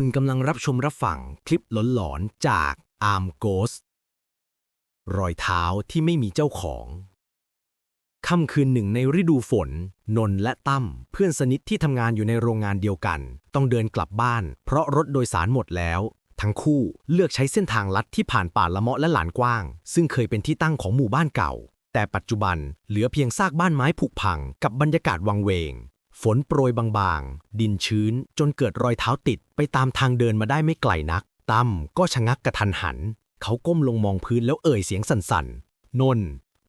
คุณกำลังรับชมรับฟังคลิปหลอนๆจาก Arm Ghost รอยเท้าที่ไม่มีเจ้าของค่ำคืนหนึ่งในฤดูฝน นนและตั้มเพื่อนสนิทที่ทำงานอยู่ในโรงงานเดียวกัน ต้องเดินกลับบ้าน เพราะรถโดยสารหมดแล้ว ทั้งคู่เลือกใช้เส้นทางลัดที่ผ่านป่าละเมาะและหลานกว้าง ซึ่งเคยเป็นที่ตั้งของหมู่บ้านเก่า แต่ปัจจุบันเหลือเพียงซากบ้านไม้ผุพังกับบรรยากาศวังเวง ฝนโปรยบางๆ ดินชื้นจนเกิดรอยเท้าติดไปตามทางเดินมาได้ไม่ไกลนัก ตั้มก็ชะงักกระทันหัน เขาก้มลงมองพื้นแล้วเอ่ยเสียงสั่นๆ นน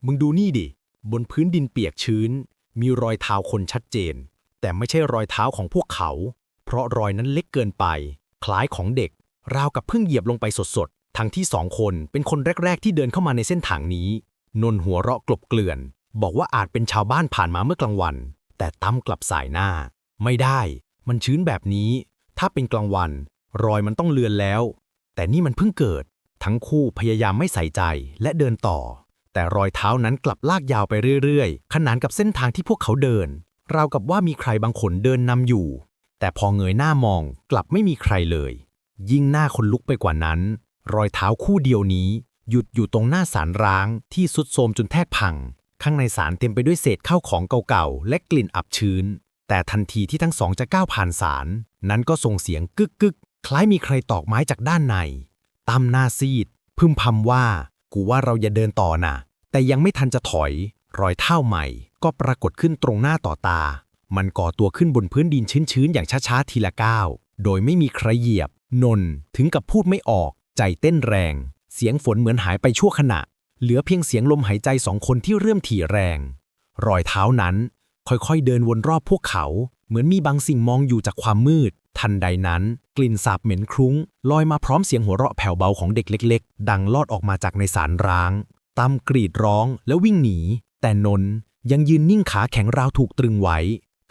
มึงดูนี่ดิ บนพื้นดินเปียกชื้น มีรอยเท้าคนชัดเจน แต่ไม่ใช่รอยเท้าของพวกเขา เพราะรอยนั้นเล็กเกินไป คล้ายของเด็ก ราวกับเพิ่งเหยียบลงไปสดๆ ทั้งที่สองคนเป็นคนแรก ๆ ที่เดินเข้ามาในเส้นทางนี้ นนหัวเราะกลบเกลื่อน บอกว่าอาจเป็นชาวบ้านผ่านมาเมื่อกลางวัน แต่ตั้มกลับสายหน้า ไม่ได้ มันชื้นแบบนี้ ถ้าเป็นกลางวัน รอยมันต้องเลือนแล้ว แต่นี่มันเพิ่งเกิด ทั้งคู่พยายามไม่ใส่ใจและเดินต่อ แต่รอยเท้านั้นกลับลากยาวไปเรื่อยๆ ขนานกับเส้นทางที่พวกเขาเดิน ราวกับว่ามีใครบางคนเดินนำอยู่ แต่พอเงยหน้ามองกลับไม่มีใครเลย ยิ่งหน้าคนลุกไปกว่านั้น รอยเท้าคู่เดียวนี้ หยุดอยู่ตรงหน้าสารร้างที่สุดโทมจนแทบพัง ข้างในสารเต็มไปด้วยเศษข้าวของเก่าๆ และกลิ่นอับชื้น แต่ทันทีที่ทั้งสองจะก้าวผ่านสาร นั้นก็ส่งเสียงกึกกึกคล้ายมีใครตอกไม้จากด้านในตั้มหน้าซีด พึมพำว่า กูว่าเราอย่าเดินต่อนะแต่ยังไม่ทันจะถอย รอยเท้าใหม่ ก็ปรากฏขึ้นตรงหน้าต่อตา มันก่อตัวขึ้นบนพื้นดินชื้นๆ อย่างช้าๆ ทีละก้าว โดยไม่มีใครเหยียบ นนถึงกับพูดไม่ออก ใจเต้นแรง เสียงฝนเหมือนหายไปชั่วขณะ เหลือเพียงเสียงลมหายใจสองคนที่เริ่มถี่แรง รอยเท้านั้น ค่อยๆเดินวนรอบพวกเขา เหมือนมีบางสิ่งมองอยู่จากความมืด ทันใดนั้น กลิ่นสาบเหม็นคลุ้ง ลอยมาพร้อมเสียงหัวเราะแผ่วเบาของเด็กเล็ก ๆ ดังลอดออกมาจากในสารร้างตั้มกรีดร้องแล้ววิ่งหนี แต่นนยังยืนนิ่งขาแข็งราวถูกตรึงไว้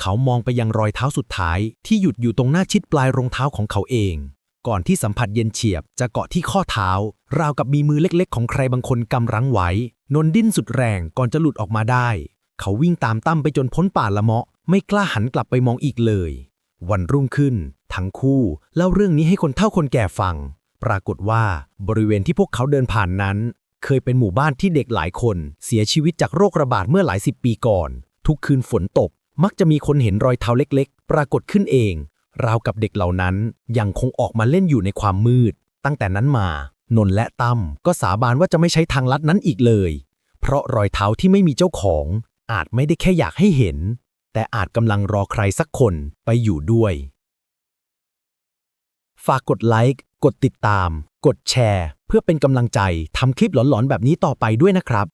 เขามองไปยังรอยเท้าสุดท้ายที่หยุดอยู่ตรงหน้าชิดปลายรองเท้าของเขาเอง ก่อนที่สัมผัสเย็นเฉียบจะเกาะที่ข้อเท้า ราวกับมีมือเล็กๆ ของใครบางคนกำรั้งไว้ นนดิ้นสุดแรงก่อนจะหลุดออกมาได้ เขาวิ่งตามตั้มไปจนพ้นป่าละเมาะ ไม่กล้าหันกลับไปมองอีกเลย วันรุ่งขึ้น ทั้งคู่เล่าเรื่องนี้ให้คนเฒ่าคนแก่ฟัง ปรากฏว่าบริเวณที่พวกเขาเดินผ่านนั้น เคยเป็นหมู่บ้านที่เด็กหลายคน เสียชีวิตจากโรคระบาดเมื่อหลายสิบปีก่อน ทุกคืนฝนตกมักจะมีคนเห็นรอยเท้าเล็กๆ ปรากฏขึ้นเอง ราวกับเด็กเหล่านั้นยังคงออกมาเล่นอยู่ในความมืด ตั้งแต่นั้นมา นนท์และตั้มก็สาบานว่าจะไม่ใช้ทางลัดนั้นอีกเลย เพราะรอยเท้าที่ไม่มีเจ้าของ อาจไม่ได้แค่อยากให้เห็น แต่อาจกำลังรอใครสักคนไปอยู่ด้วย ฝากกดไลค์ กดติดตาม กดแชร์ เพื่อเป็นกำลังใจทำคลิปหลอนๆ แบบนี้ต่อไปด้วยนะครับ